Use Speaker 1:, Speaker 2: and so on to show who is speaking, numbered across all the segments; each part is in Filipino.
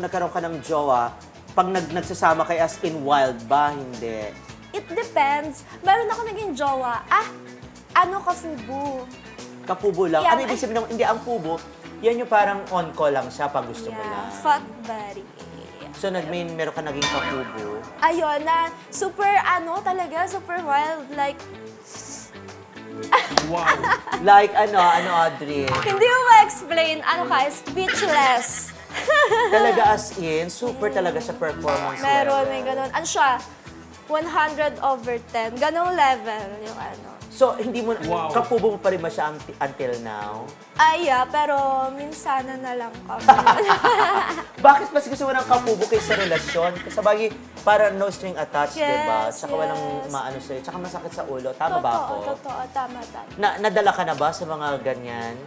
Speaker 1: nung nagkaroon ka ng jowa, pag nag nagsasama kay as in wild ba? Hindi.
Speaker 2: It depends. Meron ako naging jowa. Ah, ano ka fubu?
Speaker 1: Kapubo lang.
Speaker 2: Yeah,
Speaker 1: ano ibig sabihin ng, hindi, ang pubo, yan yung parang on-call lang siya pag gusto mo lang.
Speaker 2: fuck buddy.
Speaker 1: So, nag-main, meron ka naging kapubo.
Speaker 2: Ayun na, super ano talaga, super wild. Like,
Speaker 1: Like, ano, ano, Audrey?
Speaker 2: hindi mo ma-explain. Ano ka, speechless.
Speaker 1: Talaga as in, super talaga sa performance
Speaker 2: Meron,
Speaker 1: level.
Speaker 2: may ganun. Ano siya? 100 over 10. Ganong level yung ano.
Speaker 1: So, hindi mo, kapubo mo pa rin ba siya unti- until now?
Speaker 2: Ay, yeah, pero minsan na lang kami.
Speaker 1: Bakit mas gusto mo ng kapubo kaysa relasyon? Kasi bagay, para no string attached,
Speaker 2: Yes,
Speaker 1: di ba? Tsaka walang
Speaker 2: yes.
Speaker 1: maano sa'yo. Tsaka masakit sa ulo. Tama ba ako?
Speaker 2: totoo, totoo. Tama, tama.
Speaker 1: Na, nadala ka na ba sa mga ganyan?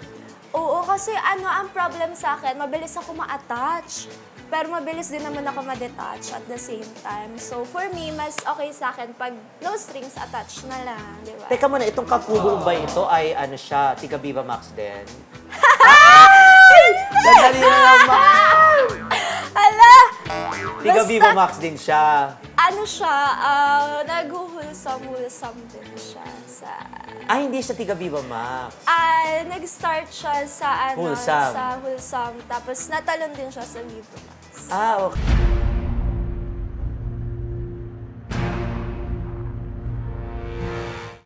Speaker 2: Oo, kasi ano, ang problem sa akin, mabilis ako ma-attach. Pero mabilis din naman ako ma-detach at the same time. So, for me, mas okay sa akin pag no strings attached na lang, di ba?
Speaker 1: Teka muna, itong kapubo ba ito ay ano siya, Tiga Viva Max din? Sandali na lang, Max!
Speaker 2: Ala!
Speaker 1: Tiga
Speaker 2: Basta-
Speaker 1: Viva Max din siya.
Speaker 2: Ano siya, uh, nag-wholesome-wholesome din siya sa...
Speaker 1: Ay, hindi siya Tiga Viva Max.
Speaker 2: Ah, nag-start siya sa ano,
Speaker 1: Wholesome.
Speaker 2: sa wholesome. Tapos natalon din siya sa Vivo Max.
Speaker 1: Ah, okay.